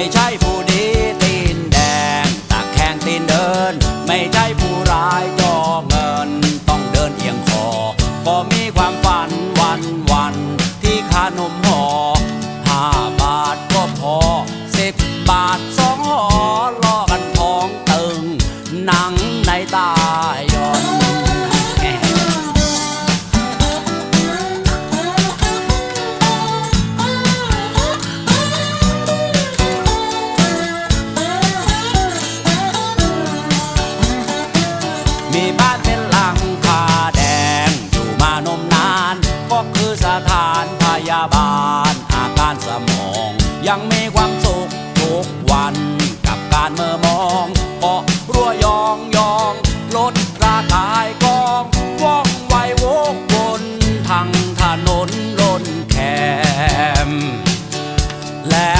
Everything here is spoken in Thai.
ไม่ใช่ผู้ดีตีนแดงตากแข้งตีนเดิน ไม่ใช่ผู้ร้ายจอเงิน ต้องเดินเอียงคอ ก็มีความฝันวันวันที่ขานมห่อห้าบาทก็พอสิบบาทสองห่อล่อกันท้องตึงนั่ง มีบ้านเป็นหลังคาแดง อยู่มานมนาน ก็คือสถานพยาบาล อาการสมอง ยังมีความสุขทุกวัน กับการเมื่อมองเกาะรั่วยองยองลดราขายกองว่องไวโวกบนทางถนนล้นแคมแล้ว